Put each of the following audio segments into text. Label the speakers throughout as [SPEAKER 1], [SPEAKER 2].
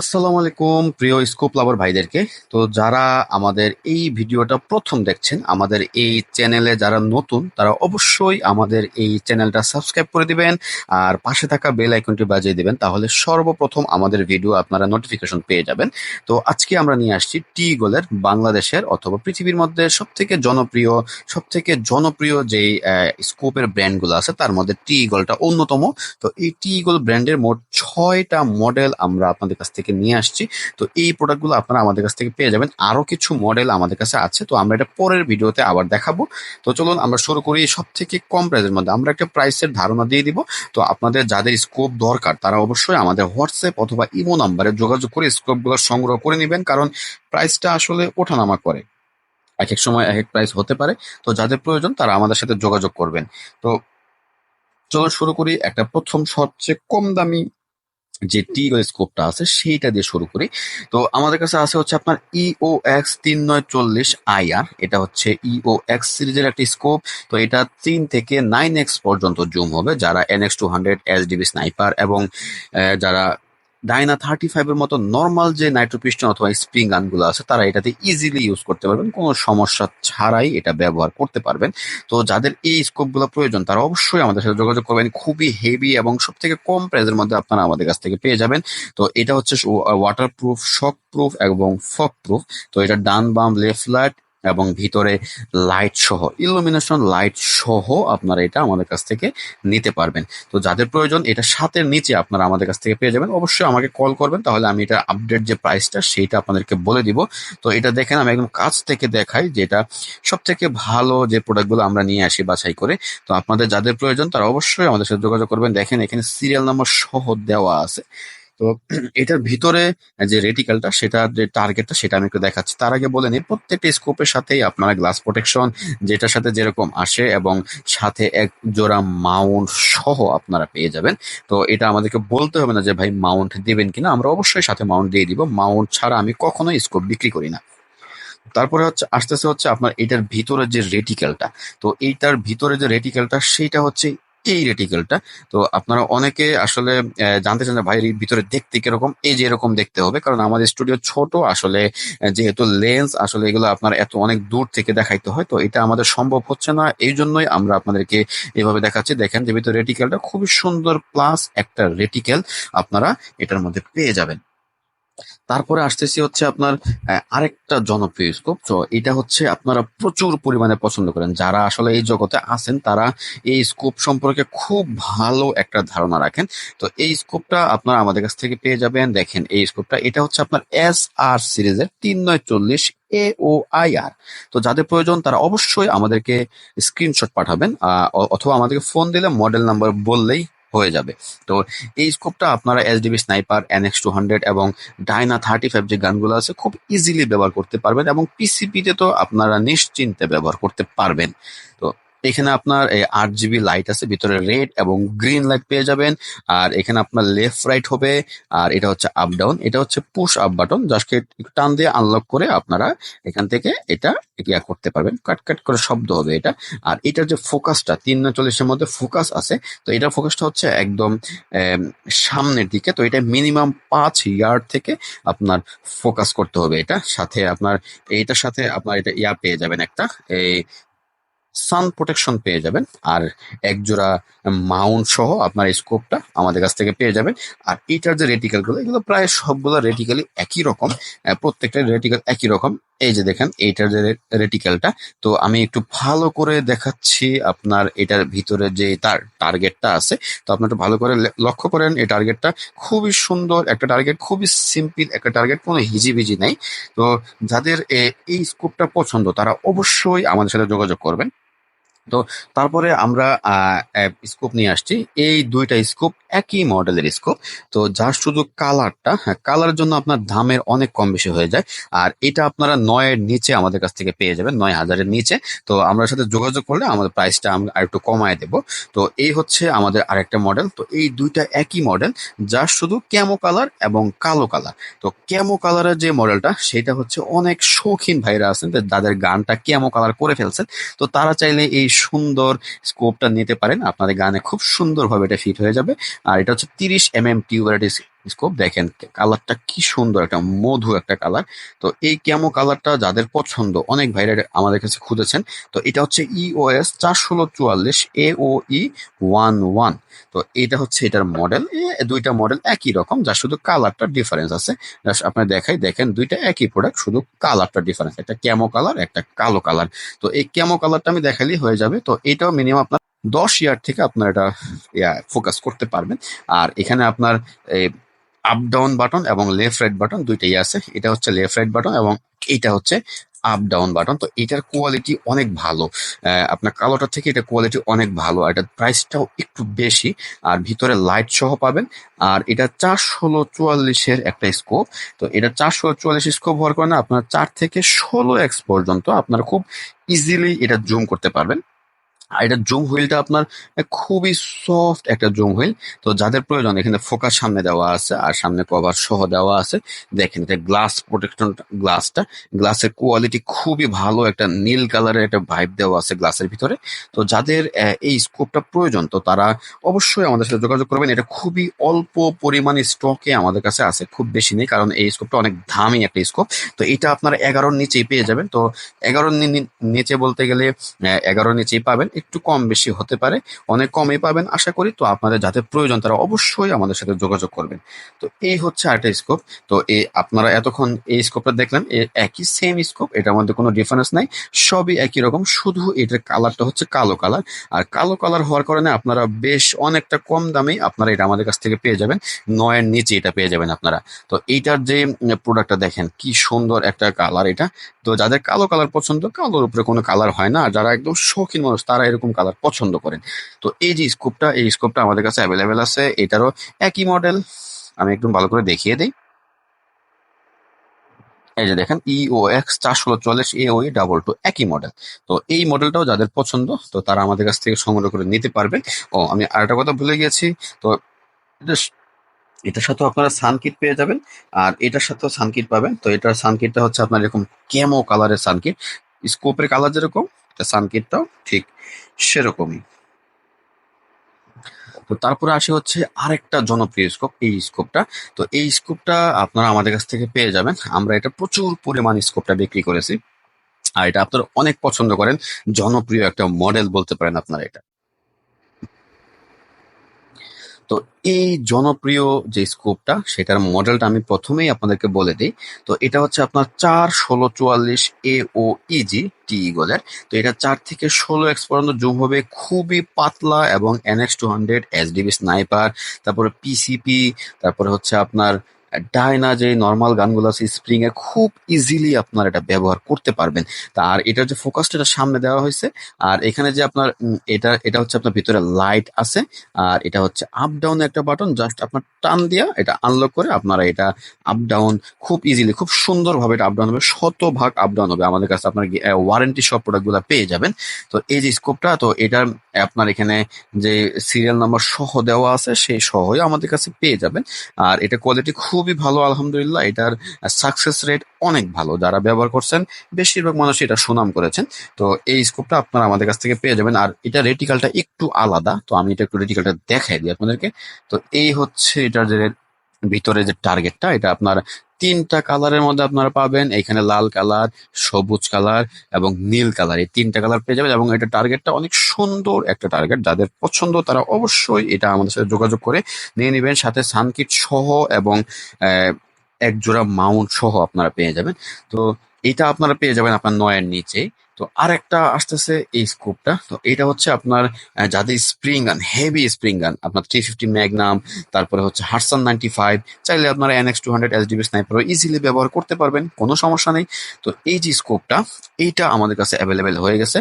[SPEAKER 1] আসসালামু আলাইকুম, প্রিয় স্কোপ লাভার ভাইদেরকে। তো যারা আমাদের এই ভিডিওটা প্রথম দেখছেন, আমাদের এই চ্যানেলে যারা নতুন, তারা অবশ্যই আমাদের এই চ্যানেলটা সাবস্ক্রাইব করে দিবেন আর পাশে থাকা বেল আইকনটি বাজিয়ে দিবেন, তাহলে সর্বপ্রথম আমাদের ভিডিও আপনারা নোটিফিকেশন পেয়ে যাবেন। তো আজকে আমরা নিয়ে আসছি টি গোলের বাংলাদেশের অথবা পৃথিবীর মধ্যে সব থেকে জনপ্রিয় সব থেকে জনপ্রিয় যেই স্কোপের ব্র্যান্ডগুলো আছে, তার মধ্যে টি গোলটা অন্যতম। তো এই টি গোল ব্র্যান্ডের মোট ছয়টা মডেল আমরা আপনাদের কাছ থেকে নিয়ে আসছি। তো এই প্রোডাক্টগুলো আপনারা আমাদের কাছ থেকে পেয়ে যাবেন। আরও কিছু মডেল আমাদের কাছে আছে। তো আমরা এটা পরের ভিডিওতে আবার দেখাবো। তো চলুন আমরা শুরু করি সব থেকে কম প্রাইসের মধ্যে। আমরা একটা প্রাইসের ধারণা দিয়ে দিব। তো আপনাদের যাদের স্কোপ দরকার, তারা অবশ্যই আমাদের হোয়াটসঅ্যাপ অথবা ইমো নাম্বারে যোগাযোগ করে স্কোপগুলো সংগ্রহ করে নেবেন। কারণ প্রাইসটা আসলে ওঠানামা করে। এক এক সময় এক এক প্রাইস হতে পারে। তো যাদের প্রয়োজন, তারা আমাদের সাথে যোগাযোগ করবেন। তো চলো শুরু করি। একটা প্রথম সবচেয়ে কম দামি যে টি স্কোপটা আছে, সেইটা দিয়ে শুরু করি। তো আমাদের কাছে আছে হচ্ছে আপনার ইও এক্স তিন নয় চল্লিশ আইআর এটা হচ্ছে ইও এক্স সিরিজের একটি স্কোপ তো এটা তিন থেকে নাইন এক্স পর্যন্ত জুম হবে, যারা N X two hundred S DB sniper এবং যারা ডাইনা থার্টি ফাইভের মতো নর্মাল যে নাইট্রোপিস্টন অথবা স্প্রিং গানগুলো আছে, তারা এটাতে ইজিলি ইউজ করতে পারবেন। কোনো সমস্যা ছাড়াই এটা ব্যবহার করতে পারবেন। তো যাদের এই স্কোপগুলো প্রয়োজন, তারা অবশ্যই আমাদের সাথে যোগাযোগ করবেন। খুবই হেভি এবং সব থেকে কম প্রাইসের মধ্যে আপনারা আমাদের কাছ থেকে পেয়ে যাবেন। তো এটা হচ্ছে ওয়াটার প্রুফ শক প্রুফ এবং ফক প্রুফ তো এটা ডান বাম লেফট লাইট এবং ভিতরে লাইট সহ ইলুমিনেশন লাইট সহ আপনারা এটা আমাদের কাছ থেকে নিতে পারবেন। তো যাদের প্রয়োজন, এটা সাতের নিচে আপনারা আমাদের কাছ থেকে পেয়ে যাবেন। অবশ্যই আমাকে কল করবেন, তাহলে আমি এটা আপডেট যে প্রাইসটা সেইটা আপনাদেরকে বলে দিব। তো এটা দেখেন, আমি একদম কাছ থেকে দেখাই যেটা সব থেকে ভালো যে প্রোডাক্টগুলো আমরা নিয়ে আসি বাছাই করে। তো আপনাদের যাদের প্রয়োজন, তারা অবশ্যই আমাদের সাথে যোগাযোগ করবেন। দেখেন, এখানে সিরিয়াল নাম্বার সহ দেওয়া আছে। তো এটার ভিতরে যে রেটিক্যালটা সেটা যে টার্গেটটা সেটা আমি একটু দেখাচ্ছি। তার আগে বলে নিই, প্রত্যেকটা স্কোপের সাথেই আপনারা গ্লাস প্রোটেকশন যেটার সাথে যেরকম আসে এবং সাথে এক জোড়া মাউন্ট সহ আপনারা পেয়ে যাবেন। তো এটা আমাদেরকে বলতে হবে না যে, ভাই মাউন্ট দিবেন কিনা? আমরা অবশ্যই সাথে মাউন্ট দিয়ে দিব। মাউন্ট ছাড়া আমি কখনোই স্কোপ বিক্রি করি না। তারপরে হচ্ছে আস্তে আস্তে হচ্ছে আপনার এটার ভিতরে যে রেটিক্যালটা তো এইটার ভিতরে যে রেটিক্যালটা সেইটা হচ্ছে এই রেটিক্যালটা তো আপনারা অনেকে আসলে জানতে চান যে ভাই, এর ভিতরে দেখতে কীরকম? এই যে এরকম দেখতে হবে, কারণ আমাদের স্টুডিও ছোট, আসলে যেহেতু লেন্স আসলে এগুলো আপনার এত অনেক দূর থেকে দেখাইতে হয়, তো এটা আমাদের সম্ভব হচ্ছে না। এই জন্যই আমরা আপনাদেরকে এভাবে দেখাচ্ছি। দেখেন যে ভিতরে রেটিক্যালটা খুবই সুন্দর প্লাস একটা রেটিক্যাল আপনারা এটার মধ্যে পেয়ে যাবেন। তারপরে আসতেছি হচ্ছে আপনার আরেকটা জনপ্রিয় স্কোপ তো এটা হচ্ছে আপনারা প্রচুর পরিমাণে পছন্দ করেন। যারা আসলে এই জগতে আছেন, তারা এই স্কোপ সম্পর্কে খুব ভালো একটা ধারণা রাখেন। তো এই স্কোপটা আপনারা আমাদের কাছ থেকে পেয়ে যাবেন। দেখেন, এই স্কোপটা এটা হচ্ছে আপনার এস আর সিরিজের তিন নয় চল্লিশ এ ও আই আর তো যাদের প্রয়োজন, তারা অবশ্যই আমাদেরকে স্ক্রিনশট পাঠাবেন অথবা আমাদেরকে ফোন দিলে মডেল নাম্বার বললেই হয়ে যাবে। তো এই স্কোপটা আপনারা S DB sniper NX two hundred এবং ডাইনা থার্টি ফাইভ যে গানগুলো আছে, খুব ইজিলি ব্যবহার করতে পারবেন এবং পিসিপিতে তো আপনারা নিশ্চিন্তে ব্যবহার করতে পারবেন। তো এখানে আপনার আট জিবি লাইট আছে, ভিতরে রেড এবং গ্রিন লাইট পেয়ে যাবেন। আর এখানে আপনার লেফট রাইট হবে, আর এটা হচ্ছে আপ ডাউন এটা হচ্ছে পুশ আপ বাটন জাস্ট একটু টান দিয়ে আনলক করে আপনারা এখান থেকে এটা ইয়া করতে পারবেন। কাট কাট করে শব্দ হবে এটা। আর এটার যে ফোকাসটা তিন না চল্লিশের মধ্যে ফোকাস আছে, তো এটার ফোকাসটা হচ্ছে একদম সামনের দিকে, তো এটা মিনিমাম পাঁচ ইয়ার্ড থেকে আপনার ফোকাস করতে হবে এটা। সাথে আপনার এইটার সাথে আপনার এটা ইয়া পেয়ে যাবেন একটা এই সান প্রোটেকশন পেয়ে যাবেন। আর এক জোড়া মাউন্ট সহ আপনার স্কোপটা আমাদের কাছ থেকে পেয়ে যাবেন। আর এটার যে রেটিক্যালগুলো, এগুলো প্রায় সবগুলো রেটিক্যালি একই রকম। প্রত্যেকটা রেটিক্যাল একই রকম। এই যে দেখেন, এইটার যে রেটিক্যালটা তো আমি একটু ভালো করে দেখাচ্ছি আপনার এটার ভিতরে যে তার টার্গেটটা আছে। তো আপনি একটু ভালো করে লক্ষ্য করেন, এই টার্গেটটা খুবই সুন্দর একটা টার্গেট খুবই সিম্পল একটা টার্গেট কোনো হিজিবিজি নেই। তো যাদের এই স্কোপটা পছন্দ, তারা অবশ্যই আমাদের সাথে যোগাযোগ করবেন। তো তারপরে আমরা স্কোপ নিয়ে আসছি। এই দুইটা স্কোপ একই মডেলের স্কোপ তো যার শুধু কালারটা হ্যাঁ কালারের জন্য আপনার দামের অনেক কম বেশি হয়ে যায়। আর এটা আপনারা নয়ের নিচে আমাদের কাছ থেকে পেয়ে যাবেন, নয় হাজারের নিচে। তো আমরা সাথে যোগাযোগ করলে আমাদের প্রাইসটা আমরা আরেকটু কমায় দেব। তো এই হচ্ছে আমাদের আরেকটা মডেল তো এই দুইটা একই মডেল যার শুধু ক্যামো কালার এবং কালো কালার তো ক্যামো কালারের যে মডেলটা সেটা হচ্ছে অনেক শৌখিন ভাইরা আছেন যাদের গানটা ক্যামো কালার করে ফেলছেন। তো তারা চাইলে এই সুন্দর স্কোপটা নিতে পারেন। আপনাদের গানে খুব সুন্দরভাবে এটা ফিট হয়ে যাবে। আর এটা হচ্ছে তিরিশ এম এম টিউবের স্কোপ, দেখেন কালারটা কি সুন্দর, একটা মধু একটা কালার। তো এই ক্যামো কালারটা যাদের পছন্দ, অনেক ভাইরা আমাদের কাছে খুঁজেছেন। তো এটা হচ্ছে ইওএস চার ষোলো চুয়াল্লিশ এ ও ই ওয়ান ওয়ান তো এটা হচ্ছে এটার মডেল দুইটা মডেল একই রকম, যা শুধু কালারটা ডিফারেন্স আছে। আপনার দেখাই, দেখেন দুইটা একই প্রোডাক্ট শুধু কালারটা ডিফারেন্স একটা ক্যামো কালার, একটা কালো কালার। তো এই ক্যামো কালারটা আমি দেখালেই হয়ে যাবে। তো এটাও মিনিমাম আপনার দশ ইয়ার থেকে আপনার এটা ফোকাস করতে পারবেন। আর এখানে আপনার আপ ডাউন বাটন এবং লেফট রাইট বাটন দুইটাই আছে। এটা হচ্ছে লেফট রাইট বাটন এবং এটা হচ্ছে আপ ডাউন বাটন তো এটার কোয়ালিটি অনেক ভালো। আপনার কালোটার থেকে এটা কোয়ালিটি অনেক ভালো। এটার প্রাইসটাও একটু বেশি। আর ভিতরে লাইট সহ পাবেন। আর এটা চার ষোলো চুয়াল্লিশের একটা স্কোপ তো এটা চার ষোলো চুয়াল্লিশ স্কোপ হওয়ার কারণে আপনার চার থেকে ষোলো এক্স পর্যন্ত আপনার খুব ইজিলি এটা জুম করতে পারবেন। আর এটা জুম হুইলটা আপনার খুবই সফট একটা জুম হুইল। তো যাদের প্রয়োজন, এখানে ফোকাস সামনে দেওয়া আছে আর সামনে কভার সহ দেওয়া আছে। দেখেন, এটা গ্লাস প্রোটেকশন গ্লাসটা গ্লাসের কোয়ালিটি খুবই ভালো, একটা নীল কালারের একটা ভাইব দেওয়া আছে গ্লাসের ভিতরে। তো যাদের এই স্কোপটা প্রয়োজন, তো তারা অবশ্যই আমাদের সাথে যোগাযোগ করবেন। এটা খুবই অল্প পরিমাণে স্টকে আমাদের কাছে আছে, খুব বেশি নেই, কারণ এই স্কোপটা অনেক দামি একটা স্কোপ তো এটা আপনারা এগারোর নিচেই পেয়ে যাবেন। তো এগারোর নিচে বলতে গেলে এগারোর নিচেই পাবেন। একটু কম বেশি হতে পারে। অনেক কমই পাবেন আশা করি। তো আপনাদের যাতে প্রয়োজন তারা অবশ্যই আমাদের সাথে যোগাযোগ করবেন। তো এই হচ্ছে আরেকটা স্কোপ তো এই আপনারা এতক্ষণ এই স্কোপটা দেখলেন। একই সেম স্কোপ এটার মধ্যে কোনো ডিফারেন্স নাই। সবই একই রকম। শুধু এটার কালারটা হচ্ছে কালো কালার আর কালো কালার হওয়ার কারণে আপনারা বেশ অনেকটা কম দামে আপনারা এটা আমাদের কাছ থেকে পেয়ে যাবেন। নয়ের নিচে এটা পেয়ে যাবেন আপনারা। তো এইটার যে প্রোডাক্টটা দেখেন, কি সুন্দর একটা কালার এটা। তো যাদের কালো কালার পছন্দ, কালোর উপরে কোনো কালার হয় না। যারা একদম শৌখিন মানুষ, তারা এরকম কালার পছন্দ করেন। তো এই যে স্কোপটা এই স্কোপটা আমাদের কাছে অ্যাভেলেবেল আছে, এটারও একই মডেল আমি একদম ভালো করে দেখিয়ে দিই। এই যে দেখেন ইও এক্স চারশো চল্লিশ এ ওই ডাবল টু একই মডেল তো এই মডেলটাও যাদের পছন্দ, তো তারা আমাদের কাছ থেকে সংগ্রহ করে নিতে পারবে ও, আমি আরেকটা কথা ভুলে গেছি, তো এটার সাথেও আপনারা সানকিট পেয়ে যাবেন, আর এটার সাথেও সানকিট পাবেন। তো এটার সানকিটটা হচ্ছে আপনার এরকম কেমো কালারের সানকিট স্কোপের কালার যেরকম সানকিটটাও ঠিক সেরকমই। তো তারপরে আসে হচ্ছে আরেকটা জনপ্রিয় স্কোপ এই স্কোপটা তো এই স্কোপটা আপনারা আমাদের কাছ থেকে পেয়ে যাবেন। আমরা এটা প্রচুর পরিমাণ স্কোপটা বিক্রি করেছি। আর এটা আপনারা অনেক পছন্দ করেন। জনপ্রিয় একটা মডেল বলতে পারেন আপনারা এটা। তো এই জনপ্রিয় যে স্কোপটা সেটার মডেলটা আমি প্রথমেই আপনাদেরকে বলে দিই। তো এটা হচ্ছে আপনার চার ষোলো চুয়াল্লিশ এ ও ইজি টি ইগলের তো এটা চার থেকে ষোলো এক্স পর্যন্ত জুম হবে, খুবই পাতলা এবং NX two hundred S SDB sniper তারপরে পিসিপি তারপরে হচ্ছে আপনার ডায়না যে নর্মাল গানগুলো আছে স্প্রিং এর খুব ইজিলি আপনার এটা ব্যবহার করতে পারবেন। তা আর এটার যে ফোকাসটা এটা সামনে দেওয়া হয়েছে। আর এখানে যে আপনার এটা এটা হচ্ছে আপনার ভিতরে লাইট আছে। আর এটা হচ্ছে আপ ডাউন একটা বাটন জাস্ট আপনার টান দিয়া এটা আনলক করে আপনারা এটা আপ ডাউন খুব ইজিলি খুব সুন্দরভাবে এটা আপ ডাউন হবে, শতভাগ আপ ডাউন হবে। আমাদের কাছে আপনার ওয়ারেন্টি সব প্রোডাক্টগুলো পেয়ে যাবেন। তো এই যে স্কোপটা তো এটার আপনার এখানে যে সিরিয়াল নাম্বার সহ দেওয়া আছে, সেই সহই আমাদের কাছে পেয়ে যাবেন। আর এটা কোয়ালিটি খুবই ভালো, আলহামদুলিল্লাহ। এটার সাকসেস রেট অনেক ভালো। যারা ব্যবহার করছেন, বেশিরভাগ মানুষ এটা সুনাম করেছেন। তো এই স্কোপটা আপনারা আমাদের কাছ থেকে পেয়ে যাবেন। আর এটা রেটিকালটা একটু আলাদা, তো আমি এটা একটু রেটিকালটা দেখাই দিই আপনাদেরকে। তো এই হচ্ছে এটার যে ভিতরে যে টার্গেটটা এটা আপনার তিনটা কালারের মধ্যে আপনারা পাবেন। এখানে লাল কালার সবুজ কালার এবং নীল কালার এই তিনটা কালার পেয়ে যাবেন এবং এটা টার্গেটটা অনেক সুন্দর একটা টার্গেট যাদের পছন্দ তারা অবশ্যই এটা আমাদের সাথে যোগাযোগ করে নিয়ে নেবেন। সাথে সানকিট সহ এবং এক জোড়া মাউন্ট সহ আপনারা পেয়ে যাবেন। তো এটা আপনারা পেয়ে যাবেন আপনার নয়ের নিচে। তো আরেকটা আসতেছে এই স্কোপটা তো এটা হচ্ছে আপনার যাদের স্প্রিং গান হেভি স্প্রিং গান আপনার থ্রি ফিফটি ম্যাগনাম তারপরে হচ্ছে হার্সান নাইনটি ফাইভ চাইলে আপনারা NX two hundred S DB sniper easily ব্যবহার করতে পারবেন, কোনো সমস্যা নেই। তো এই যে স্কোপটা এইটা আমাদের কাছে অ্যাভেলেবেল হয়ে গেছে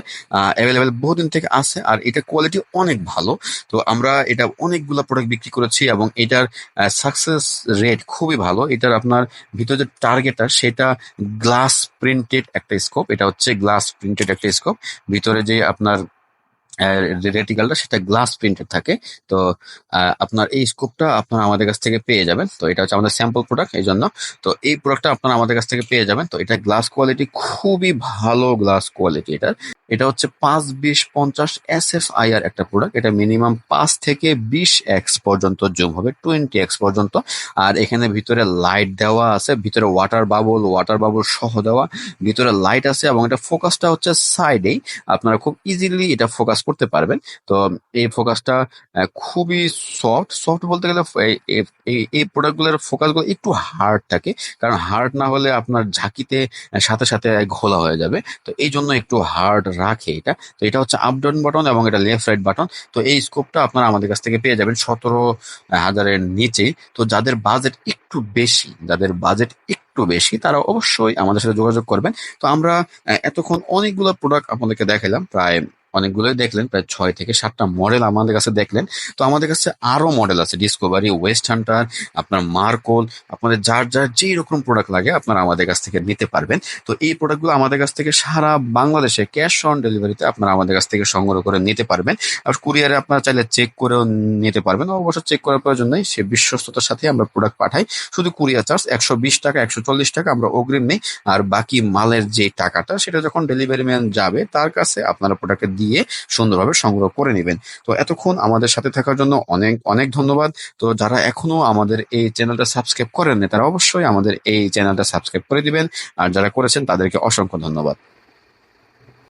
[SPEAKER 1] অ্যাভেলেবেল বহুদিন থেকে আছে আর এটা কোয়ালিটি অনেক ভালো। তো আমরা এটা অনেকগুলো প্রোডাক্ট বিক্রি করেছি এবং এটার সাকসেস রেট খুবই ভালো। এটার আপনার ভিতরে যে টার্গেটটা সেটা গ্লাস প্রিন্টেড একটা স্কোপ এটা হচ্ছে গ্লাস প্রিন্টেড একটা স্কোপ ভিতরে যে আপনার রেটিকালটা সেটা গ্লাস প্রিন্টেড থাকে। তো আপনার এই স্কোপটা আপনারা আমাদের কাছ থেকে পেয়ে যাবেন। তো এটা হচ্ছে আমাদের স্যাম্পল প্রোডাক্ট এই জন্য। তো এই প্রোডাক্টটা আপনারা আমাদের কাছ থেকে পেয়ে যাবেন। তো এটা গ্লাস কোয়ালিটি খুবই ভালো গ্লাস কোয়ালিটি এটার। এটা হচ্ছে পাঁচ বিশ পঞ্চাশ এস এফ একটা প্রোডাক্ট এটা মিনিমাম পাঁচ থেকে বিশ এক্স পর্যন্ত জুম হবে টোয়েন্টি এক্স পর্যন্ত। আর এখানে ভিতরে লাইট দেওয়া আছে, ভিতরে ওয়াটার বাবল ওয়াটার বাবল সহ দেওয়া। ভিতরে লাইট আছে এবং এটা ফোকাসটা হচ্ছে সাইডেই আপনারা খুব ইজিলি এটা ফোকাস করতে পারবেন। তো এই ফোকাসটা খুবই সফট সফট বলতে গেলে এই- প্রোডাক্টগুলোর ফোকাসগুলো একটু হার্ড থাকে। কারণ হার্ড না হলে আপনার ঝাঁকিতে সাথে সাথে ঘোলা হয়ে যাবে। তো এই জন্য একটু হার্ড রাখে এটা। তো এটা হচ্ছে আপ ডাউন বাটন এবং এটা লেফট রাইট বাটন তো এই স্কোপটা আপনারা আমাদের কাছ থেকে পেয়ে যাবেন সতেরো হাজারের নিচেই। তো যাদের বাজেট একটু বেশি, যাদের বাজেট একটু বেশি, তারা অবশ্যই আমাদের সাথে যোগাযোগ করবেন। তো আমরা এতক্ষণ অনেকগুলো প্রোডাক্ট আপনাদেরকে দেখালাম, প্রায় অনেকগুলোই দেখলেন, প্রায় ছয় থেকে সাতটা মডেল আমাদের কাছে দেখলেন। তো আমাদের কাছে আরও মডেল আছে ডিসকভারি ওয়েস্ট হান্টার আপনার মার্কোল আপনাদের যার যার যেই রকম প্রোডাক্ট লাগে আপনারা আমাদের কাছ থেকে নিতে পারবেন। তো এই প্রোডাক্টগুলো আমাদের কাছ থেকে সারা বাংলাদেশে ক্যাশ অন ডেলিভারিতে আপনারা আমাদের কাছ থেকে সংগ্রহ করে নিতে পারবেন। আর কুরিয়ারে আপনারা চাইলে চেক করেও নিতে পারবেন, অবশ্য চেক করার প্রয়োজন নেই, সে বিশ্বস্ততার সাথে আমরা প্রোডাক্ট পাঠাই। শুধু কুরিয়ার চার্জ একশো বিশ টাকা, একশো চল্লিশ টাকা, আমরা অগ্রিম নেই। আর বাকি মালের যে টাকাটা, সেটা যখন ডেলিভারি ম্যান যাবে, তার কাছে আপনারা প্রোডাক্ট দিয়ে সুন্দরভাবে সংগ্রহ করে নেবেন। তো এতক্ষণ আমাদের সাথে থাকার জন্য অনেক অনেক ধন্যবাদ। তো যারা এখনও আমাদের এই চ্যানেলটা সাবস্ক্রাইব করেননি, তারা অবশ্যই আমাদের এই চ্যানেলটা সাবস্ক্রাইব করে দিবেন। আর যারা করেছেন, তাদেরকে অসংখ্য ধন্যবাদ।